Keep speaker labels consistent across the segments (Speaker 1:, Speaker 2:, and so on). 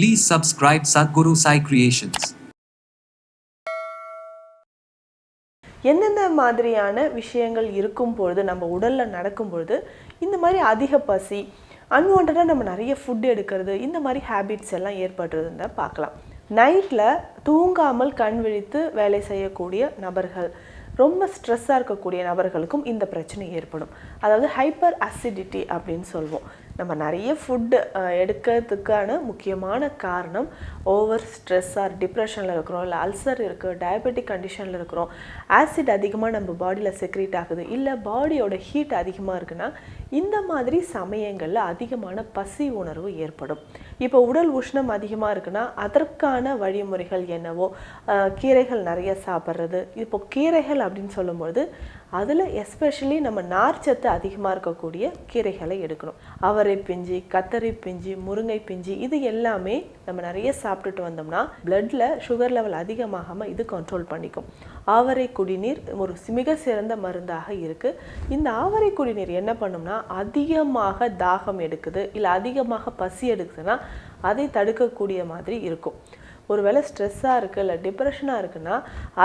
Speaker 1: Please subscribe Sadhguru Sai Creations.
Speaker 2: எந்தெந்த மாதிரியான விஷயங்கள் இருக்கும் பொழுது நம்ம உடலில் நடக்கும் பொழுது இந்த மாதிரி அதிக பசி அன்வான்டாக நம்ம நிறைய ஃபுட் எடுக்கிறது இந்த மாதிரி ஹேபிட்ஸ் எல்லாம் ஏற்படுறதுன்னு பார்க்கலாம் நைட்டில் தூங்காமல் கண் விழித்து வேலை செய்யக்கூடிய நபர்கள் ரொம்ப ஸ்ட்ரெஸ்ஸாக இருக்கக்கூடிய நபர்களுக்கும் இந்த பிரச்சனை ஏற்படும். அதாவது ஹைப்பர் அசிடிட்டி அப்படின்னு சொல்லுவோம் நம்ம நிறைய ஃபுட்டு எடுக்கிறதுக்கான முக்கியமான காரணம் ஓவர் ஸ்ட்ரெஸ் ஆர் டிப்ரெஷனில் இருக்கிறோம் இல்லை அல்சர் இருக்குது டயபெட்டிக் கண்டிஷனில் இருக்கிறோம். ஆசிட் அதிகமாக நம்ம பாடியில் செக்ரேட் ஆகுது இல்லை பாடியோட ஹீட் அதிகமாக இருக்குன்னா இந்த மாதிரி சமயங்களில் அதிகமான பசி உணர்வு ஏற்படும். இப்போ உடல் உஷ்ணம் அதிகமாக இருக்குன்னா அதற்கான வழிமுறைகள் என்னவோ கீரைகள் நிறைய சாப்பிட்றது இப்போ கீரைகள் அப்படின்னு சொல்லும்பொழுது அதில் எஸ்பெஷலி நம்ம நார்ச்சத்து அதிகமாக இருக்கக்கூடிய கீரைகளை எடுக்கணும். அவரை பிஞ்சு கத்தரி பிஞ்சு முருங்கை பிஞ்சு இது எல்லாமே நம்ம நிறைய சாப்பிட்டுட்டு வந்தோம்னா பிளட்டில் சுகர் லெவல் அதிகமாகாமல் இது கண்ட்ரோல் பண்ணிக்கும். ஆவரை குடிநீர் ஒரு மிக சிறந்த மருந்தாக இருக்குது இந்த ஆவரை குடிநீர் என்ன பண்ணும்னா அதிகமாக தாகம் எடுக்குது இல்லை அதிகமாக பசி எடுக்குதுன்னா அதை தடுக்கக்கூடிய மாதிரி இருக்கும். ஒருவேளை ஸ்ட்ரெஸ்ஸாக இருக்குது இல்லை டிப்ரெஷனாக இருக்குன்னா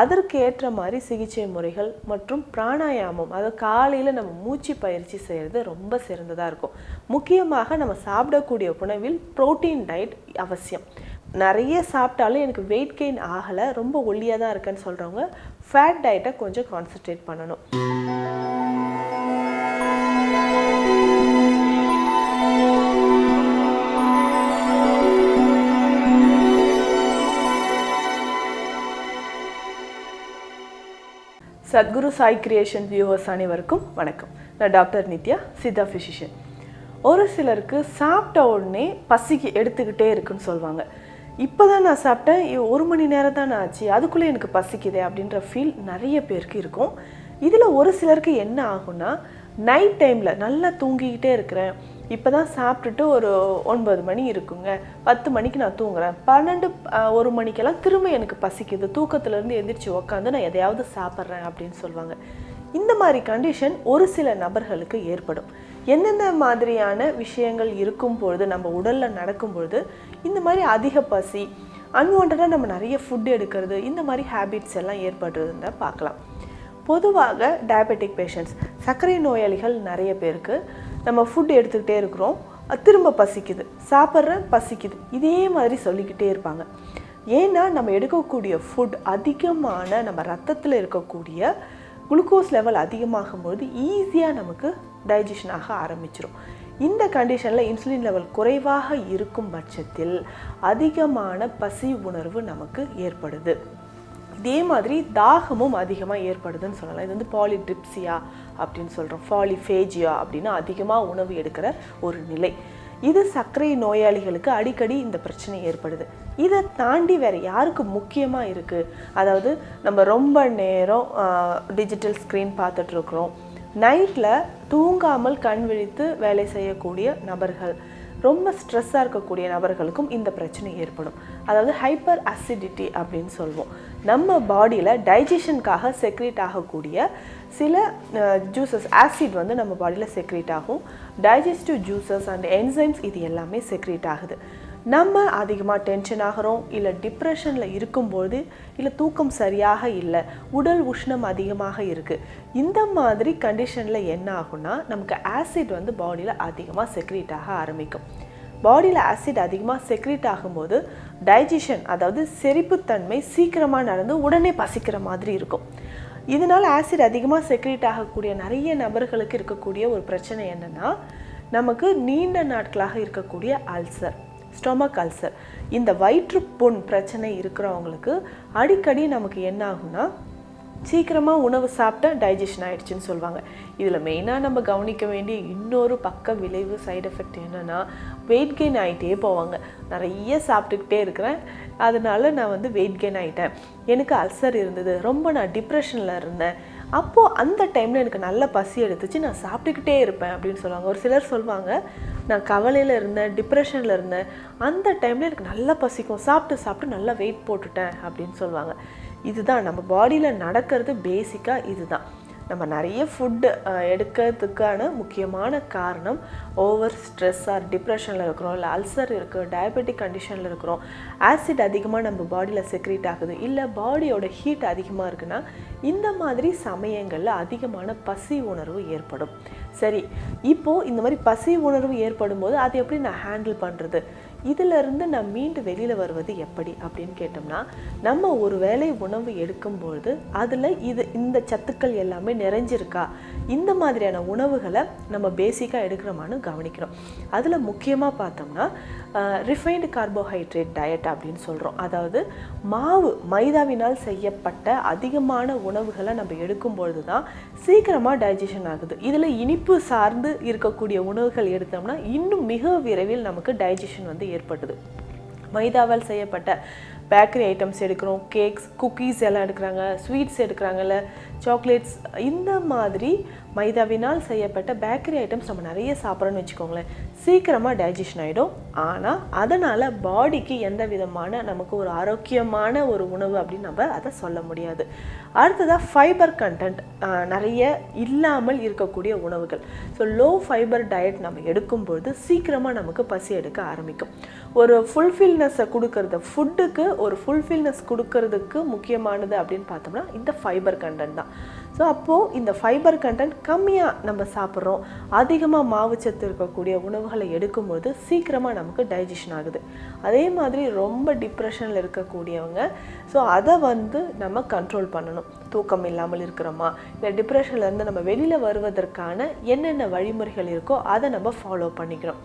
Speaker 2: அதற்கு ஏற்ற மாதிரி சிகிச்சை முறைகள் மற்றும் பிராணாயாமம் அதாவது காலையில் நம்ம மூச்சு பயிற்சி செய்கிறது ரொம்ப சிறந்ததாக இருக்கும். முக்கியமாக நம்ம சாப்பிடக்கூடிய உணவில் புரோட்டீன் டயட் அவசியம். நிறைய சாப்பிட்டாலும் எனக்கு வெயிட் கெயின் ஆகலை ரொம்ப ஒல்லியாக தான் இருக்கேன்னு சொல்கிறவங்க ஃபேட் டயட்டை கொஞ்சம் கான்சென்ட்ரேட் பண்ணணும். சத்குரு சாய் கிரியேஷன் வியூவர்ஸ் அனைவருக்கும் வணக்கம். நான் டாக்டர் நித்யா சித்தா ஃபிசிஷியன் ஒரு சிலருக்கு சாப்பிட்ட உடனே பசிக்கு எடுத்துக்கிட்டே இருக்குன்னு சொல்லுவாங்க இப்போ தான் நான் சாப்பிட்டேன் ஒரு மணி நேரம் தான் ஆச்சு அதுக்குள்ளே எனக்கு பசிக்குதே அப்படின்ற ஃபீல் நிறைய பேருக்கு இருக்கும். இதில் ஒரு சிலருக்கு என்ன ஆகும்னா நைட் டைமில் நல்லா தூங்கிக்கிட்டே இருக்கிறேன் இப்போ தான் சாப்பிட்டுட்டு ஒரு ஒன்பது மணி இருக்குங்க. பத்து மணிக்கு நான் தூங்குறேன். பன்னெண்டு ஒரு மணிக்கெல்லாம் திரும்ப எனக்கு பசிக்குது. தூக்கத்துலேருந்து எந்திரிச்சு உக்காந்து நான் எதையாவது சாப்பிட்றேன் அப்படின்னு சொல்லுவாங்க. இந்த மாதிரி கண்டிஷன் ஒரு சில நபர்களுக்கு ஏற்படும். எந்தெந்த மாதிரியான விஷயங்கள் இருக்கும் பொழுது நம்ம உடலில் நடக்கும் பொழுது இந்த மாதிரி அதிக பசி அன்வான்டாக நம்ம நிறைய ஃபுட் எடுக்கிறது இந்த மாதிரி ஹேபிட்ஸ் எல்லாம் ஏற்படுறதுன்னு தான் பார்க்கலாம். பொதுவாக டயபெட்டிக் பேஷண்ட்ஸ் சர்க்கரை நோயாளிகள் நிறைய பேருக்கு நம்ம ஃபுட் எடுத்துக்கிட்டே இருக்கிறோம். திரும்ப பசிக்குது. சாப்பிட்ற பசிக்குது. இதே மாதிரி சொல்லிக்கிட்டே இருப்பாங்க. ஏன்னா நம்ம எடுக்கக்கூடிய ஃபுட் அதிகமான நம்ம ரத்தத்தில் இருக்கக்கூடிய குளுக்கோஸ் லெவல் அதிகமாகும்போது ஈஸியாக நமக்கு டைஜஷன் ஆக ஆரம்பிச்சிரும். இந்த கண்டிஷனில் இன்சுலின் லெவல் குறைவாக இருக்கும் பட்சத்தில் அதிகமான பசி உணர்வு நமக்கு ஏற்படுது. இதே மாதிரி தாகமும் அதிகமாக ஏற்படுதுன்னு சொல்லலாம். இது வந்து பாலிட்ரிப்சியா அப்படின்னு சொல்கிறோம் பாலிஃபேஜியா அப்படின்னு அதிகமாக உணவு எடுக்கிற ஒரு நிலை. இது சர்க்கரை நோயாளிகளுக்கு அடிக்கடி இந்த பிரச்சனை ஏற்படுது. இதை தாண்டி வேறு யாருக்கு முக்கியமாக இருக்குது அதாவது நம்ம ரொம்ப நேரம் டிஜிட்டல் ஸ்க்ரீன் பார்த்துட்ருக்குறோம் நைட்டில் தூங்காமல் கண் விழித்து வேலை செய்யக்கூடிய நபர்கள் ரொம்ப ஸ்ட்ரெஸ்ஸாக இருக்கக்கூடிய நபர்களுக்கும் இந்த பிரச்சனை ஏற்படும். அதாவது ஹைப்பர் அசிடிட்டி அப்படின்னு சொல்லுவோம் நம்ம பாடியில் டைஜஷனுக்காக செக்ரேட் ஆகக்கூடிய சில ஜூசஸ் ஆசிட் வந்து நம்ம பாடியில் செக்ரேட் ஆகும். டைஜஸ்டிவ் ஜூசஸ் அண்ட் என்சைம்ஸ் இது எல்லாமே செக்ரேட் ஆகுது. நம்ம அதிகமாக டென்ஷன் ஆகிறோம் இல்லை டிப்ரெஷனில் இருக்கும்போது இல்லை தூக்கம் சரியாக இல்லை உடல் உஷ்ணம் அதிகமாக இருக்குது இந்த மாதிரி கண்டிஷனில் என்ன ஆகும்னா நமக்கு ஆசிட் வந்து பாடியில் அதிகமாக செக்ரீட் ஆக ஆரம்பிக்கும். பாடியில் ஆசிட் அதிகமாக செக்ரீட் ஆகும்போது டைஜஷன் அதாவது செரிப்புத்தன்மை சீக்கிரமாக நடந்து உடனே பசிக்கிற மாதிரி இருக்கும். இதனால் ஆசிட் அதிகமாக செக்ரீட் ஆகக்கூடிய நிறைய நபர்களுக்கு இருக்கக்கூடிய ஒரு பிரச்சனை என்னென்னா நமக்கு நீண்ட நாட்களாக இருக்கக்கூடிய அல்சர் ஸ்டொமக் அல்சர். இந்த வயிற்றுப்புண் பிரச்சனை இருக்கிறவங்களுக்கு அடிக்கடி நமக்கு என்ன ஆகும்னா சீக்கிரமாக உணவு சாப்பிட்டா டைஜஷன் ஆகிடுச்சின்னு சொல்லுவாங்க. இதில் மெயினாக நம்ம கவனிக்க வேண்டிய இன்னொரு பக்க விளைவு சைடு எஃபெக்ட் என்னென்னா வெயிட் கெயின் ஆகிட்டே போவாங்க. நிறைய சாப்பிட்டுக்கிட்டே இருக்கிறேன். அதனால நான் வந்து வெயிட் கெயின் ஆகிட்டேன் எனக்கு அல்சர் இருந்தது. ரொம்ப நான் டிப்ரெஷனில் இருந்தேன். அப்போது அந்த டைமில் எனக்கு நல்ல பசி எடுத்துச்சு நான் சாப்பிட்டுக்கிட்டே இருப்பேன் அப்படின்னு சொல்லுவாங்க. ஒரு சிலர் சொல்லுவாங்க நான் கவலையில் இருந்தேன் டிப்ரெஷனில் இருந்தேன். அந்த டைமில் எனக்கு நல்லா பசிக்கும். சாப்பிட்டு சாப்பிட்டு நல்லா வெயிட் போட்டுட்டேன் அப்படின்னு சொல்லுவாங்க. இதுதான் நம்ம பாடியில் நடக்கிறது பேசிக்காக இதுதான். நம்ம நிறைய ஃபுட்டு எடுக்கிறதுக்கான முக்கியமான காரணம் ஓவர் ஸ்ட்ரெஸ் ஆர் டிப்ரெஷனில் இருக்கிறோம் இல்லை அல்சர் இருக்குது டயபெட்டிக் கண்டிஷனில் இருக்கிறோம். ஆசிட் அதிகமாக நம்ம பாடியில் செக்ரேட் ஆகுது. இல்லை பாடியோட ஹீட் அதிகமாக இருக்குன்னா இந்த மாதிரி சமயங்களில் அதிகமான பசி உணர்வு ஏற்படும். சரி இப்போது இந்த மாதிரி பசி உணர்வு ஏற்படும் போது அதை எப்படி நான் ஹேண்டில் பண்ணுறது இதிலிருந்து நம்ம மீண்டு வெளியில் வருவது எப்படி அப்படின்னு கேட்டோம்னா நம்ம ஒரு வேளை உணவு எடுக்கும்பொழுது அதில் இது இந்த சத்துக்கள் எல்லாமே நிறைஞ்சிருக்கா? இந்த மாதிரியான உணவுகளை நம்ம பேசிக்காக எடுக்கிறோமான்னு கவனிக்கிறோம். அதில் முக்கியமாக பார்த்தோம்னா ரிஃபைன்டு கார்போஹைட்ரேட் டயட் அப்படின்னு சொல்கிறோம் அதாவது மாவு மைதாவினால் செய்யப்பட்ட அதிகமான உணவுகளை நம்ம எடுக்கும்பொழுது தான் சீக்கிரமாக டைஜஷன் ஆகுது. இதில் இனிப்பு சார்ந்து இருக்கக்கூடிய உணவுகள் எடுத்தோம்னா இன்னும் மிக விரைவில் நமக்கு டைஜஷன் வந்து ஏற்பட்டது. மைதாவால் செய்யப்பட்ட பேக்கரி ஐட்டம்ஸ் எடுக்கிறோம் கேக்ஸ் குக்கீஸ் எல்லாம் எடுக்கிறாங்க ஸ்வீட்ஸ் எடுக்கிறாங்கல்ல சாக்லேட்ஸ் இந்த மாதிரி மைதாவினால் செய்யப்பட்ட பேக்கரி ஐட்டம்ஸ் நம்ம நிறைய சாப்பிட்றோன்னு வச்சுக்கோங்களேன். சீக்கிரமாக டைஜஷன் ஆகிடும் ஆனால் அதனால் பாடிக்கு எந்த விதமான நமக்கு ஒரு ஆரோக்கியமான ஒரு உணவு அப்படின்னு நம்ம அதை சொல்ல முடியாது. அடுத்ததாக ஃபைபர் கண்டென்ட் நிறைய இல்லாமல் இருக்கக்கூடிய உணவுகள். ஸோ லோ ஃபைபர் டயட் நம்ம எடுக்கும்பொழுது சீக்கிரமாக நமக்கு பசி எடுக்க ஆரம்பிக்கும். ஒரு ஃபுல்ஃபில்னஸை கொடுக்கறது ஃபுட்டுக்கு ஒரு ஃபுல்ஃபில்னஸ் கொடுக்கறதுக்கு முக்கியமானது அப்படின்னு பார்த்தோம்னா இந்த ஃபைபர் கண்டென்ட் தான். ஸோ அப்போது இந்த ஃபைபர் கண்டென்ட் கம்மியாக நம்ம சாப்பிட்றோம். அதிகமாக மாவுச்சத்து இருக்கக்கூடிய உணவுகளை எடுக்கும்போது சீக்கிரமாக நமக்கு டைஜஷன் ஆகுது. அதே மாதிரி ரொம்ப டிப்ரெஷனில் இருக்கக்கூடியவங்க ஸோ அதை வந்து நம்ம கண்ட்ரோல் பண்ணணும். தூக்கம் இல்லாமல் இருக்கிறோமா? இல்லை டிப்ரெஷன்லேருந்து நம்ம வெளியில் வருவதற்கான என்னென்ன வழிமுறைகள் இருக்கோ அதை நம்ம ஃபாலோ பண்ணிக்கிறோம்.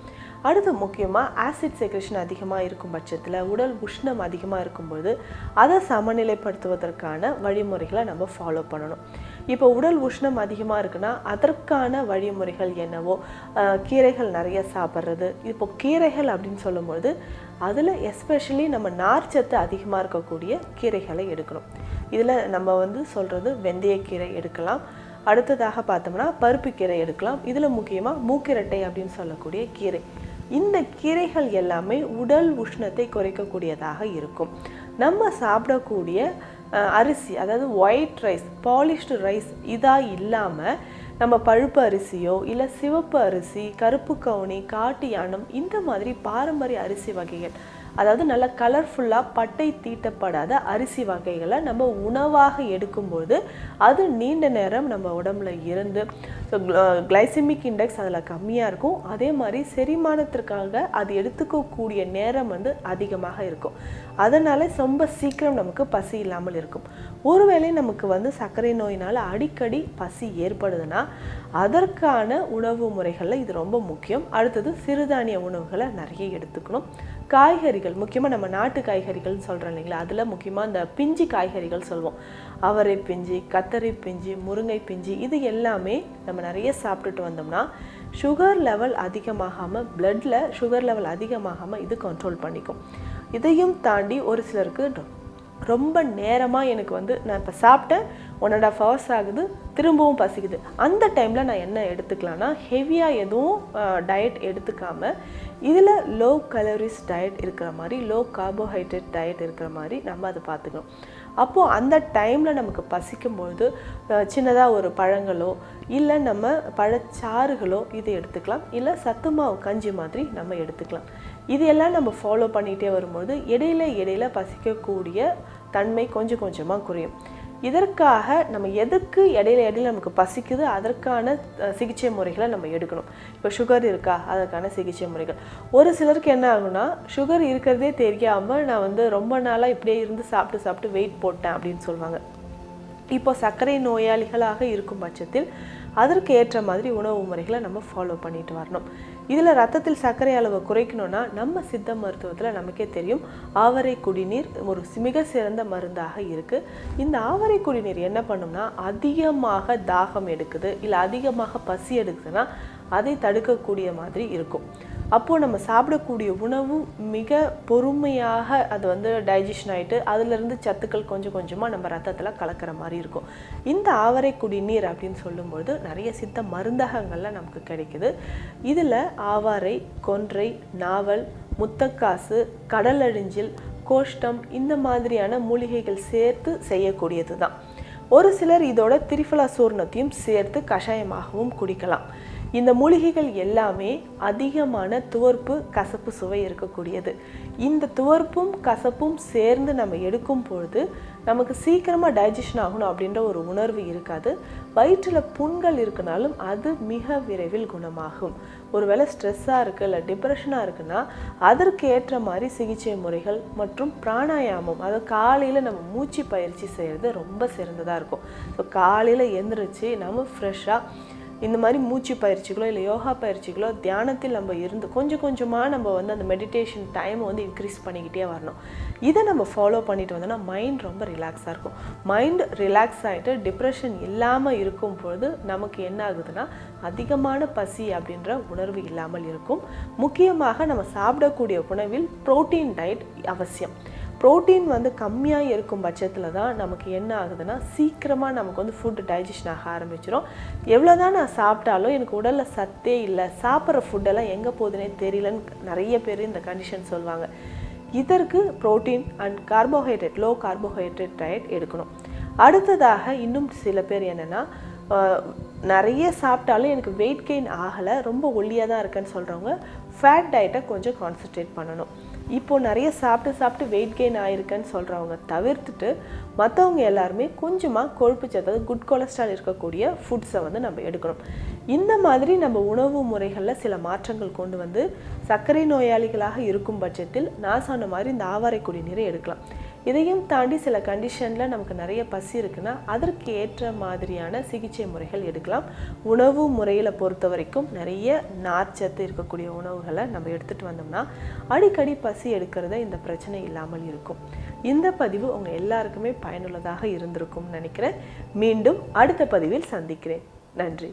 Speaker 2: அடுத்து முக்கியமாக ஆசிட் செக்ரேஷன் அதிகமாக இருக்கும் பட்சத்தில் உடல் உஷ்ணம் அதிகமாக இருக்கும்போது அதை சமநிலைப்படுத்துவதற்கான வழிமுறைகளை நம்ம ஃபாலோ பண்ணணும். இப்போ உடல் உஷ்ணம் அதிகமாக இருக்குன்னா அதற்கான வழிமுறைகள் என்னவோ கீரைகள் நிறைய சாப்பிட்றது. இப்போ கீரைகள் அப்படின்னு சொல்லும்பொழுது அதில் எஸ்பெஷலி நம்ம நார்ச்சத்து அதிகமாக இருக்கக்கூடிய கீரைகளை எடுக்கணும். இதில் நம்ம வந்து சொல்கிறது வெந்தயக்கீரை எடுக்கலாம். அடுத்ததாக பார்த்தோம்னா பருப்பு கீரை எடுக்கலாம். இதில் முக்கியமாக மூக்கிரட்டை அப்படின்னு சொல்லக்கூடிய கீரை. இந்த கீரைகள் எல்லாமே உடல் உஷ்ணத்தை குறைக்கக்கூடியதாக இருக்கும். நம்ம சாப்பிடக்கூடிய அரிசி அதாவது ஒயிட் ரைஸ் பாலிஷ்டு ரைஸ் இதாக இல்லாமல் நம்ம பழுப்பு அரிசியோ இல்லை சிவப்பு அரிசி கருப்பு கவுனி காட்டு யானம் இந்த மாதிரி பாரம்பரிய அரிசி வகைகள் அதாவது நல்ல கலர்ஃபுல்லாக பட்டை தீட்டப்படாத அரிசி வகைகளை நம்ம உணவாக எடுக்கும்போது அது நீண்ட நேரம் நம்ம உடம்புல இருந்து ஸோ கிளைசிமிக் இண்டெக்ஸ் அதில் கம்மியாக இருக்கும். அதே மாதிரி செரிமானத்திற்காக அது எடுத்துக்கக்கூடிய நேரம் வந்து அதிகமாக இருக்கும். அதனால் ரொம்ப சீக்கிரம் நமக்கு பசி இல்லாமல் இருக்கும். ஒருவேளை நமக்கு வந்து சர்க்கரை நோயினால் அடிக்கடி பசி ஏற்படுதுன்னா அதற்கான உணவு முறைகளில் இது ரொம்ப முக்கியம். அடுத்தது சிறுதானிய உணவுகளை நிறைய எடுத்துக்கணும். காய்கறிகள் முக்கியமாக நம்ம நாட்டு காய்கறிகள்னு சொல்கிறோம் இல்லைங்களா? அதில் முக்கியமாக இந்த பிஞ்சு காய்கறிகள் சொல்லுவோம் அவரை பிஞ்சு கத்தரி பிஞ்சு முருங்கை பிஞ்சு இது எல்லாமே நம்ம நிறைய சாப்பிட்டுட்டு வந்தோம்னா சுகர் லெவல் அதிகமாகாமல் பிளட்டில் சுகர் லெவல் அதிகமாகாமல் இது கண்ட்ரோல் பண்ணிக்கும். இதையும் தாண்டி ஒரு சிலருக்கு ரொம்ப நேரமாக எனக்கு வந்து நான் இப்போ சாப்பிட்டேன் ஒன் அண்ட் ஆஃப் ஹவர்ஸ் ஆகுது திரும்பவும் பசிக்குது. அந்த டைமில் நான் என்ன எடுத்துக்கலாம்னா ஹெவியாக எதுவும் டயட் எடுத்துக்காமல் இதில் லோ கலோரிஸ் டயட் இருக்கிற மாதிரி லோ கார்போஹைட்ரேட் டயட் இருக்கிற மாதிரி நம்ம அதை பார்த்துக்கணும். அப்போது அந்த டைமில் நமக்கு பசிக்கும்பொழுது சின்னதாக ஒரு பழங்களோ இல்லை நம்ம பழச்சாறுகளோ இது எடுத்துக்கலாம். இல்லை சத்து மாவு கஞ்சி மாதிரி நம்ம எடுத்துக்கலாம். இதையெல்லாம் நம்ம ஃபாலோ பண்ணிகிட்டே வரும்போது இடையில இடையில பசிக்கக்கூடிய தன்மை கொஞ்சம் கொஞ்சமாக குறையும். இதற்காக நம்ம எதுக்கு இடையில இடையில நமக்கு பசிக்குது? அதற்கான சிகிச்சை முறைகளை நம்ம எடுக்கணும். இப்போ சுகர் இருக்கா? அதற்கான சிகிச்சை முறைகள். ஒரு சிலருக்கு என்ன ஆகும்னா சுகர் இருக்கிறதே தெரியாமல் நான் வந்து ரொம்ப நாளாக இப்படியே இருந்து சாப்பிட்டு சாப்பிட்டு வெயிட் போட்டேன் அப்படின்னு சொல்லுவாங்க இப்போ சர்க்கரை நோயாளிகளாக இருக்கும் பட்சத்தில் அதற்கு ஏற்ற மாதிரி உணவு முறைகளை நம்ம ஃபாலோ பண்ணிட்டு வரணும். இதில் ரத்தத்தில் சர்க்கரை அளவை குறைக்கணும்னா நம்ம சித்த மருத்துவத்தில் நமக்கே தெரியும். ஆவரை குடிநீர் ஒரு மிக சிறந்த மருந்தாக இருக்குது இந்த ஆவரை குடிநீர் என்ன பண்ணும்னா அதிகமாக தாகம் எடுக்குது இல்லை அதிகமாக பசி எடுக்குதுன்னா அதை தடுக்கக்கூடிய மாதிரி இருக்கும். அப்போது நம்ம சாப்பிடக்கூடிய உணவு மிக பொறுமையாக அது வந்து டைஜஷன் ஆகிட்டு அதிலிருந்து சத்துக்கள் கொஞ்சம் கொஞ்சமாக நம்ம ரத்தத்தில் கலக்கிற மாதிரி இருக்கும். இந்த ஆவரை குடிநீர் அப்படின்னு சொல்லும்பொழுது நிறைய சித்த மருந்தகங்கள்லாம் நமக்கு கிடைக்குது. இதில் ஆவாரை கொன்றை நாவல் முத்தக்காசு கடலழிஞ்சில் கோஷ்டம் இந்த மாதிரியான மூலிகைகள் சேர்த்து செய்யக்கூடியது தான் ஒரு சிலர் இதோட திரிஃபலா சூர்ணத்தையும் சேர்த்து கஷாயமாகவும் குடிக்கலாம். இந்த மூலிகைகள் எல்லாமே அதிகமான துவர்ப்பு கசப்பு சுவை இருக்கக்கூடியது. இந்த துவர்ப்பும் கசப்பும் சேர்ந்து நம்ம எடுக்கும் பொழுது நமக்கு சீக்கிரமாக டைஜஷன் ஆகணும் அப்படின்ற ஒரு உணர்வு இருக்காது. வயிற்றில் புண்கள் இருக்குனாலும் அது மிக விரைவில் குணமாகும். ஒருவேளை ஸ்ட்ரெஸ்ஸாக இருக்குது இல்லை டிப்ரெஷனாக இருக்குன்னா அதற்கு ஏற்ற மாதிரி சிகிச்சை முறைகள் மற்றும் பிராணாயாமம் அதாவது காலையில் நம்ம மூச்சு பயிற்சி செய்கிறது ரொம்ப சிறந்ததாக இருக்கும். ஸோ காலையில் எழுந்திரிச்சு நம்ம ஃப்ரெஷ்ஷாக இந்த மாதிரி மூச்சு பயிற்சிகளோ இல்லை யோகா பயிற்சிகளோ தியானத்தில் நம்ம இருந்து கொஞ்சம் கொஞ்சமாக நம்ம வந்து அந்த மெடிடேஷன் டைமை வந்து இன்க்ரீஸ் பண்ணிக்கிட்டே வரணும். இதை நம்ம ஃபாலோ பண்ணிட்டு வந்தோம்னா மைண்ட் ரொம்ப ரிலாக்ஸாக இருக்கும். மைண்ட் ரிலாக்ஸ் ஆகிட்டு டிப்ரெஷன் இல்லாமல் இருக்கும் பொழுது நமக்கு என்ன ஆகுதுன்னா அதிகமான பசி அப்படின்ற உணர்வு இல்லாமல் இருக்கும். முக்கியமாக நம்ம சாப்பிடக்கூடிய உணவில் புரோட்டீன் டயட் அவசியம். புரோட்டீன் வந்து கம்மியாக இருக்கும் பட்சத்தில் தான் நமக்கு என்ன ஆகுதுன்னா சீக்கிரமாக நமக்கு வந்து ஃபுட்டு டைஜஷன் ஆக ஆரம்பிச்சிடும் எவ்வளோ தான் நான் சாப்பிட்டாலும் எனக்கு உடலில் சத்தே இல்லை. சாப்பிட்ற ஃபுட்டெல்லாம் எங்கே போகுதுன்னே தெரியலன்னு நிறைய பேர் இந்த கண்டிஷன் சொல்லுவாங்க இதற்கு protein and carbohydrate low carbohydrate diet எடுக்கணும். அடுத்ததாக இன்னும் சில பேர் என்னென்னா நிறைய சாப்பிட்டாலும் எனக்கு வெயிட் கெயின் ஆகலை ரொம்ப ஒல்லியாக தான் இருக்கேன்னு சொல்கிறவங்க ஃபேட் டயட்டை கொஞ்சம் கான்சன்ட்ரேட் பண்ணணும். இப்போது நிறைய சாப்பிட்டு சாப்பிட்டு வெயிட் கெயின் ஆயிருக்கேன்னு சொல்கிறவங்க தவிர்த்துட்டு மற்றவங்க எல்லாருமே கொஞ்சமாக கொழுப்பு சத்து குட் கொலஸ்ட்ரால் இருக்கக்கூடிய ஃபுட்ஸை வந்து நம்ம எடுக்கணும். இந்த மாதிரி நம்ம உணவு முறைகளில் சில மாற்றங்கள் கொண்டு வந்து சர்க்கரை நோயாளிகளாக இருக்கும் பட்சத்தில் நான் சொன்ன மாதிரி இந்த ஆவாரை குடிநீரை எடுக்கலாம். இதையும் தாண்டி சில கண்டிஷனில் நமக்கு நிறைய பசி இருக்குன்னா அதற்கு ஏற்ற மாதிரியான சிகிச்சை முறைகள் எடுக்கலாம். உணவு முறையில் பொறுத்த வரைக்கும் நிறைய நார்ச்சத்து இருக்கக்கூடிய உணவுகளை நம்ம எடுத்துகிட்டு வந்தோம்னா அடிக்கடி பசி எடுக்கிறத இந்த பிரச்சனை இல்லாமல் இருக்கும். இந்த பதிவு உங்கள் எல்லாருக்குமே பயனுள்ளதாக இருந்திருக்கும்னு நினைக்கிறேன். மீண்டும் அடுத்த பதிவில் சந்திக்கிறேன். நன்றி.